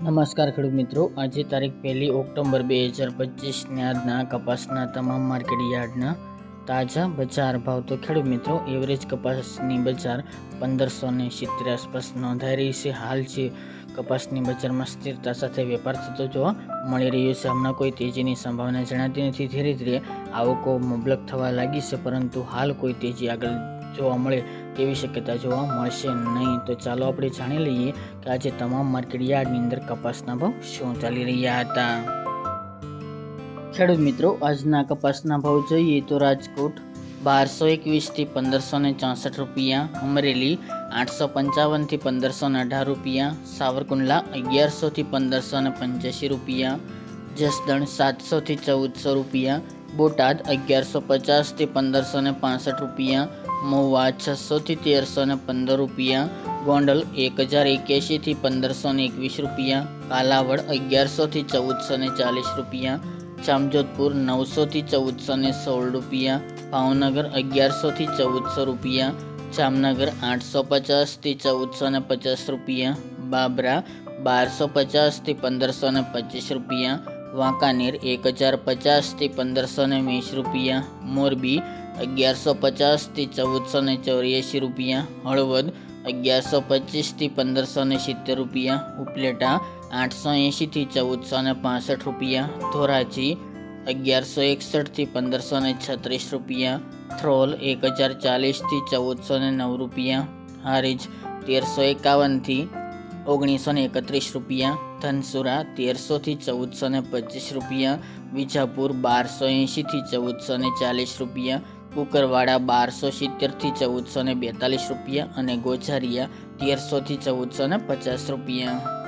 નમસ્કાર ખેડૂત મિત્રો. આજે તારીખ પહેલી ઓક્ટોબર બે હજાર પચીસને આજના કપાસના તમામ માર્કેટ યાર્ડના તાજા બજાર ભાવ. તો ખેડૂત મિત્રો, એવરેજ કપાસની બજાર પંદરસો ને સિત્તેર આસપાસ નોંધાઈ રહી છે. હાલ છે કપાસની બજારમાં સ્થિરતા સાથે વેપાર થતો જોવા મળી રહ્યો છે. હમણાં કોઈ તેજીની સંભાવના જણાતી નથી. ધીરે ધીરે આવકો મુબલક થવા લાગી છે, પરંતુ હાલ કોઈ તેજી આગળ જોવા મળે તેવી શક્યતા જોવા મળશે નહીં. તો ચાલો આપણે જાણી લઈએ કે આજે તમામ માર્કેટ યાર્ડની અંદર કપાસના ભાવ શું ચાલી રહ્યા હતા. ખેડૂત મિત્રો, આજના કપાસના ભાવ જોઈએ તો રાજકોટ બારસો એકવીસથી પંદરસો ને ચોસઠ રૂપિયા, અમરેલી આઠસો પંચાવનથી પંદરસો ને અઢાર રૂપિયા, સાવરકુંડલા અગિયારસોથી પંદરસો ને પંચ્યાસી રૂપિયા, જસદણ સાતસોથી ચૌદસો રૂપિયા બોટાદ અગિયારસો પચાસથી પંદરસો ને પાસઠ રૂપિયા, મહુવા છસોથી તેરસો ને પંદર રૂપિયા, ગોંડલ એક હજાર એક્યાસીથી પંદરસો ને એકવીસ રૂપિયા, કાલાવડ અગિયારસોથી ચૌદસો ને ચાલીસ રૂપિયા, જામજોધપુર નવસોથી ચૌદસો ને સોળ રૂપિયા, ભાવનગર અગિયારસોથી ચૌદસો રૂપિયા, જામનગર આઠસો પચાસથી ચૌદસો ને પચાસ રૂપિયા, બાબરા બારસો પચાસથી પંદરસો ને પચીસ રૂપિયા વાંકાનેર એક હજાર પચાસથી પંદરસો ને વીસ રૂપિયા. મોરબી અગિયારસો પચાસથી ચૌદસો ને ચોર્યાસી રૂપિયા. હળવદ અગિયારસો પચીસથી પંદરસો ને સિત્તેર રૂપિયા. ઉપલેટા આઠસો એંશીથી ચૌદસો ને પાસઠ રૂપિયા. ધોરાજી અગિયારસો એકસઠથી પંદરસો ને છત્રીસ રૂપિયા. થ્રોલ એક હજાર ચાલીસથી ચૌદસો ને નવ રૂપિયા. હારીજ તેરસો એકાવનથી ઓગણીસો ને એકત્રીસ રૂપિયા. ધનસુરા તેરસોથી ચૌદસો ને પચીસ રૂપિયા, વિજાપુર બારસો એંશીથી ચૌદસો ને ચાલીસ રૂપિયા, કુકરવાડા બારસો સિત્તેરથી ચૌદસો ને બેતાલીસ રૂપિયા અને ગોઝારિયા તેરસોથી ચૌદસો ને પચાસ રૂપિયા.